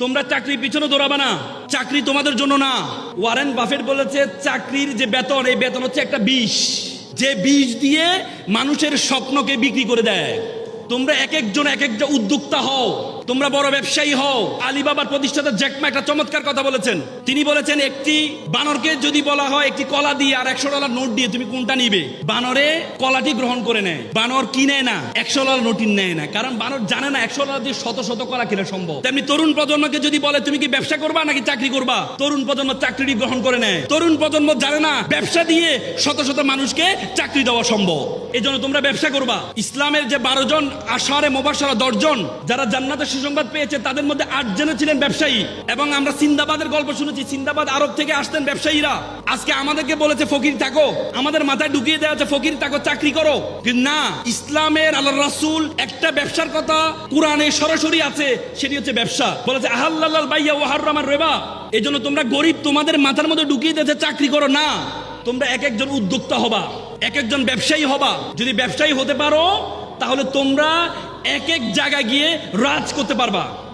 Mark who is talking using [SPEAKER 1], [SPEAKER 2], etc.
[SPEAKER 1] তোমরা চাকরির পিছনে দৌড়াবে না। চাকরি তোমাদের জন্য না। ওয়ারেন বাফেট বলেছে, চাকরির যে বেতন, এই বেতন হচ্ছে একটা বিষ। যে বিষ দিয়ে মানুষের স্বপ্নকে বিক্রি করে দেয়। তোমরা এক একজন এক একটা উদ্যোক্তা হও। তোমরা বড় ব্যবসায়ী হও। আলিবাবার প্রতিষ্ঠাতা জ্যাকমা একটা চমৎকার কথা বলেছেন। তিনি বলেছেন, একটি বানরকে যদি বলা হয় একটি কলা দিয়ে আর একশো ডলার নোট দিয়ে তুমি কোনটা নিবে? বানরে কলাটি গ্রহণ করে নেয়। বানর কিনে না? একশো ডলার নোটি নেয় না। কারণ বানর জানে না, একশো ডলার দিয়ে শত শত কলা কিনা সম্ভব। তেমনি তরুণ প্রজন্মকে যদি বলে, তুমি কি ব্যবসা করবা নাকি চাকরি করবা? তরুণ প্রজন্ম চাকরিটি গ্রহণ করে নেয়। তরুণ প্রজন্ম জানে না, ব্যবসা দিয়ে শত শত মানুষকে চাকরি দেওয়া সম্ভব। এই জন্য তোমরা ব্যবসা করবা। ইসলামের যে বারো জন, আশারে মোবাসারা দশজন যারা জান্নাতের সুসংবাদ পেয়েছে, তাদের মধ্যে আট জনে ছিলেন ব্যবসায়ী। এবং আমরা সিন্দাবাদের গল্প শুনেছি, সিন্দাবাদ আরব থেকে আসতেন ব্যবসায়ীরা। আজকে আমাদেরকে বলেছে, ফকির, থাকো। আমাদের মাথায় ঢুকিয়ে দেওয়া আছে, ফকির, থাকো, চাকরি করো। না, ইসলামের আল্লাহ রাসূল একটা ব্যবসার কথা কোরআনে সরাসরি আছে, সেটি হচ্ছে ব্যবসা। বলেছে আহাল্লাল বাইয়া ওয়াহার রেবা। এই জন্য তোমরা গরিব, তোমাদের মাথার মধ্যে ঢুকিয়ে দিয়েছে, চাকরি করো না। তোমরা এক একজন উদ্যোক্তা হবা, এক একজন ব্যবসায়ী হবা। যদি ব্যবসায়ী হতে পারো, তাহলে তোমরা এক এক জায়গায় গিয়ে রাজ করতে পারবা।